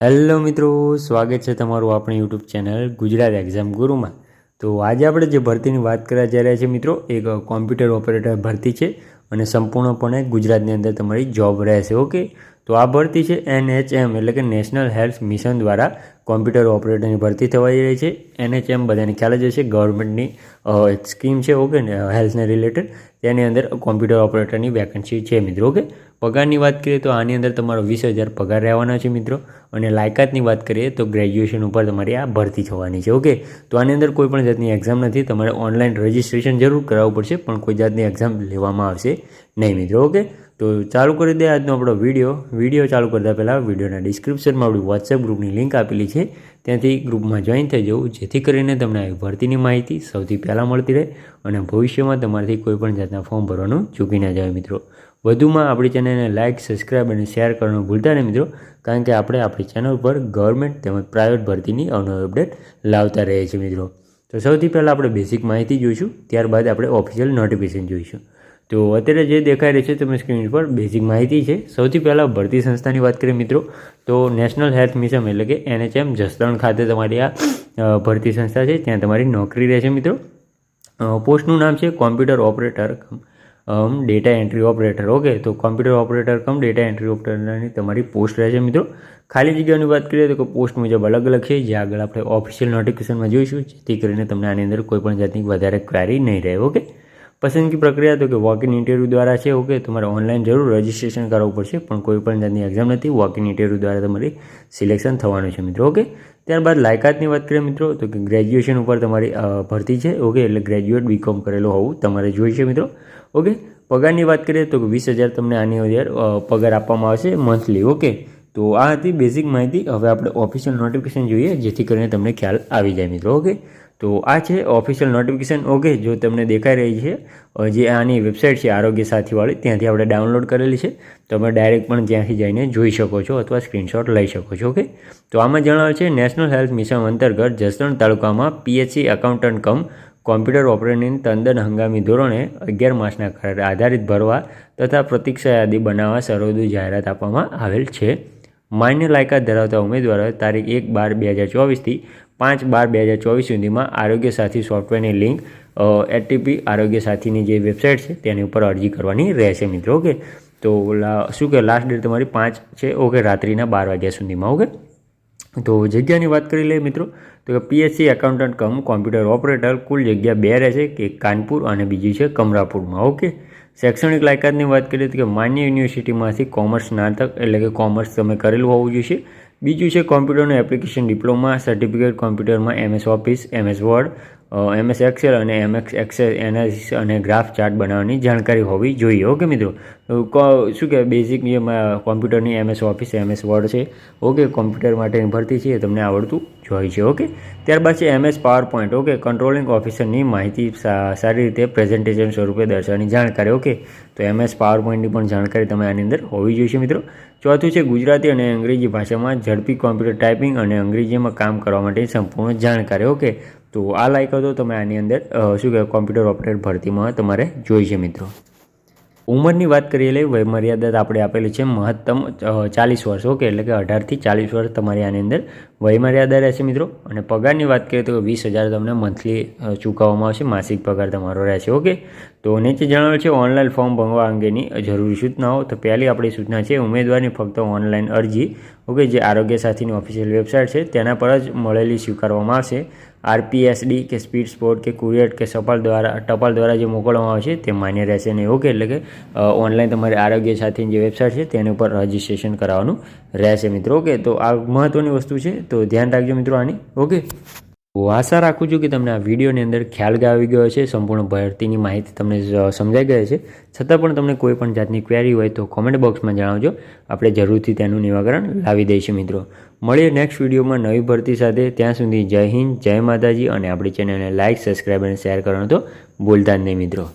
Hello મિત્રો, સ્વાગત છે તમારું આપણી યુટ્યુબ ચેનલ ગુજરાત એક્ઝામ ગુરુમાં તો આજે આપણે જે ભરતીની વાત કરવા જઈ રહ્યા છીએ મિત્રો, એક કોમ્પ્યુટર ઓપરેટર ભરતી છે અને સંપૂર્ણપણે ગુજરાતની અંદર તમારી જોબ રહેશે ઓકે તો આ ભરતી છે એનએચએમ, એટલે કે નેશનલ હેલ્થ મિશન દ્વારા કોમ્પ્યુટર ઓપરેટરની ભરતી થવાઈ રહી છે. એનએચએમ બધાને ખ્યાલ જ હશે ગવર્મેન્ટની એક સ્કીમ છે ઓકે ને હેલ્થને રિલેટેડ તેની અંદર કોમ્પ્યુટર ઓપરેટરની વેકન્સી છે મિત્રો ઓકે પગારની વાત કરીએ તો આની અંદર તમારો વીસ હજાર પગાર રહેવાનો છે મિત્રો. અને લાયકાતની વાત કરીએ તો ગ્રેજ્યુએશન ઉપર તમારી આ ભરતી થવાની છે ઓકે તો આની અંદર કોઈ પણ જાતની એક્ઝામ નથી. તમારે ઓનલાઈન રજિસ્ટ્રેશન જરૂર કરાવવું પડશે, પણ કોઈ જાતની એક્ઝામ લેવામાં આવશે નહીં મિત્રો ઓકે તો ચાલુ કરી દે આજનો આપણો વીડિયો વીડિયો ચાલુ કરતા પહેલાં વિડીયોના ડિસ્ક્રિપ્શનમાં આપણી વોટ્સએપ ગ્રુપની લિંક આપેલી છે. ત્યાંથી ગ્રુપમાં જોઈન થઈ જવું, જેથી કરીને તમને આવી ભરતીની માહિતી સૌથી પહેલાં મળતી રહે અને ભવિષ્યમાં તમારાથી કોઈપણ જાતના ફોર્મ ભરવાનું ચૂકી ના જાય મિત્રો. વધુમાં આપણી ચેનલને લાઇક સબસ્ક્રાઇબ અને શેર કરવાનું ભૂલતા નહીં મિત્રો, કારણ કે આપણે આપણી ચેનલ પર ગવર્મેન્ટ તેમજ પ્રાઇવેટ ભરતીની અવનવી અપડેટ લાવતા રહીએ છીએ મિત્રો. તો સૌથી પહેલાં આપણે બેઝિક માહિતી જોઈશું, ત્યારબાદ આપણે ઓફિશિયલ નોટિફિકેશન જોઈશું. તો અત્યારે જે દેખાઈ રહી છે તમે સ્ક્રીન પર બેઝિક માહિતી છે. સૌથી પહેલાં ભરતી સંસ્થાની વાત કરીએ મિત્રો, તો નેશનલ હેલ્થ મિશન એટલે કે એનએચએમ જસદણ ખાતે તમારી આ ભરતી સંસ્થા છે. ત્યાં તમારી નોકરી રહેશે મિત્રો. પોસ્ટનું નામ છે computer operator cum data entry operator okay તો computer operator cum data entry ઓપરેટરની તમારી પોસ્ટ રહેશે મિત્રો. ખાલી જગ્યાની વાત કરીએ તો પોસ્ટ મુજબ અલગ અલગ છે. જે આગળ આપણે ઓફિશિયલ નોટિફિકેશનમાં જોઈશું, જેથી કરીને તમને આની અંદર કોઈપણ જાતની વધારે ક્વેરી નહીં રહે. ઓકે પસંદગી પ્રક્રિયા તો કે વોક ઇન ઇન્ટરવ્યૂ દ્વારા છે, ઓકે, તમારે ઓનલાઈન જરૂર રજિસ્ટ્રેશન કરાવવું પડશે, પણ કોઈ પણ જાતની એક્ઝામ નથી વોક ઇન ઇન્ટરવ્યૂ દ્વારા તમારી સિલેક્શન થવાનું છે મિત્રો, ઓકે? ત્યારબાદ લાયકાતની વાત કરીએ મિત્રો, તો કે ગ્રેજ્યુએશન ઉપર તમારી ભરતી છે, ઓકે, એટલે ગ્રેજ્યુએટ બીકોમ કરેલું હોવું તમારે જોઈશે મિત્રો, ઓકે? પગારની વાત કરીએ તો વીસ હજાર તમને આની અંદર પગાર આપવામાં આવશે મંથલી ઓકે? તો આ હતી બેઝિક માહિતી, હવે આપણે ઓફિશિયલ નોટિફિકેશન જોઈએ, જેથી કરીને તમને ખ્યાલ આવી જાય મિત્રો, ઓકે? તો આ છે ઓફિશિયલ નોટિફિકેશન ઓકે જો તમને દેખાઈ રહી છે જે આની વેબસાઇટ છે આરોગ્ય સાથીવાળી, ત્યાંથી આપણે ડાઉનલોડ કરેલી છે. તમે ડાયરેક્ટ પણ ત્યાંથી જઈને જોઈ શકો છો અથવા સ્ક્રીનશોટ લઈ શકો છો ઓકે તો આમાં જણાવે છે નેશનલ હેલ્થ મિશન અંતર્ગત જસદણ તાલુકામાં પીએચસી એકાઉન્ટન્ટ કમ કોમ્પ્યુટર ઓપરેટરની તંદન હંગામી ધોરણે અગિયાર માસના કરાર આધારિત ભરવા તથા પ્રતીક્ષા યાદી બનાવવા સરોદુ જાહેરાત આપવામાં આવેલ છે. માન્ય લાયકાત ધરાવતા ઉમેદવારોએ તારીખ એક બાર બે હજાર ચોવીસથી પાંચ બાર બે હજાર ચોવીસ સુધીમાં આરોગ્ય સાથી સોફ્ટવેરની લિંક એટીપી આરોગ્ય સાથીની જે વેબસાઇટ છે તેની ઉપર અરજી કરવાની રહેશે મિત્રો, ઓકે? તો શું કે લાસ્ટ ડેટ તમારી પાંચ છે, ઓકે, રાત્રિના બાર વાગ્યા સુધીમાં, ઓકે? તો જગ્યાની વાત કરી લઈએ મિત્રો, તો કે PHC accountant cum computer operator કુલ જગ્યા બે રહેશે, કે કાનપુર અને બીજી છે કમરાપુરમાં, ઓકે? શૈક્ષણિક લાયકાતની વાત કરીએ તો કે માન્ય યુનિવર્સિટીમાંથી કોમર્સ સ્નાતક એટલે કે કોમર્સ તમે કરેલું હોવું જોઈએ બીજું છે કોમ્પ્યુટરનું એપ્લિકેશન ડિપ્લોમા સર્ટિફિકેટ કોમ્પ્યુટરમાં MS office MS word MS excel અને એમએક્સ એક્સેલ એનાલિસિસ અને ગ્રાફ ચાર્ટ બનાવવાની જાણકારી હોવી જોઈએ, ઓકે મિત્રો? શું કહેવાય બેઝિક જે કોમ્પ્યુટરની એમએસ ઓફિસ એમએસ વર્ડ છે, ઓકે? કોમ્પ્યુટર માટેની ભરતી છે, એ તમને આવડતું જોઈએ છે, ઓકે? ત્યારબાદ છે MS power point okay? Controlling ઓફિસરની માહિતી સારી રીતે પ્રેઝન્ટેશન સ્વરૂપે દર્શાવવાની જાણકારી, ઓકે? તો એમએસ પાવર પોઈન્ટની પણ જાણકારી તમે આની અંદર હોવી જોઈએ મિત્રો. ચોથું છે ગુજરાતી અને અંગ્રેજી ભાષામાં ઝડપી કોમ્પ્યુટર ટાઈપિંગ અને અંગ્રેજીમાં કામ કરવા માટે સંપૂર્ણ જાણકારી, ઓકે? તો આ લાયકાતો તમે આની અંદર શું કહેવાય કોમ્પ્યુટર ઓપરેટર ભરતીમાં તમારે જોઈ છે મિત્રો. ઉંમરની વાત કરીએ એટલે વયમર્યાદા આપણે આપેલી છે મહત્તમ ચાલીસ વર્ષ, ઓકે, એટલે કે અઢારથી ચાલીસ વર્ષ તમારી આની અંદર વયમર્યાદા રહેશે મિત્રો. અને પગારની વાત કરીએ તો વીસ હજાર તમને મંથલી ચૂકવવામાં આવશે, માસિક પગાર તમારો રહેશે, ઓકે? તો નીચે જણાવેલ છે ઓનલાઈન ફોર્મ ભરવા અંગેની જરૂરી સૂચનાઓ. તો પહેલી આપણી સૂચના છે ઉમેદવારની ફક્ત ઓનલાઈન અરજી, ઓકે, જે આરોગ્ય સાથીની ઓફિશિયલ વેબસાઇટ છે, તેના પર જ મળેલી સ્વીકારવામાં આવશે. આરપીએસડી કે સ્પીડ સ્પોર્ટ કે કુરિયર કે સફળ દ્વારા, ટપાલ દ્વારા જે મોકલવામાં આવશે તે માન્ય રહેશે નહીં. ઓકે, એટલે કે ઓનલાઈન તમારી આરોગ્ય સાથીની જે વેબસાઇટ છે, તેની ઉપર રજિસ્ટ્રેશન કરાવવાનું રહેશે મિત્રો. ઓકે, તો આ મહત્ત્વની વસ્તુ છે, તો ધ્યાન રાખજો મિત્રો આની. ઓકે? તો આશા રાખું છું કે તમને આ વિડીયોની અંદર ખ્યાલ આવી ગયો છે સંપૂર્ણ ભરતીની માહિતી તમને સમજાઈ ગઈ છે છતાં પણ તમને કોઈ પણ જાતની ક્વેરી હોય તો કોમેન્ટ બોક્સમાં જણાવજો. આપણે જરૂરથી તેનું નિવારણ લાવી દઈશું, મિત્રો. મળીએ નેક્સ્ટ વિડીયોમાં નવી ભરતી સાથે. ત્યાં સુધી જય હિન્દ, જય માતાજી અને આપણી ચેનલને લાઇક સબસ્ક્રાઈબ અને શેર કરવાનું તો ભૂલતા જ નહીં, મિત્રો.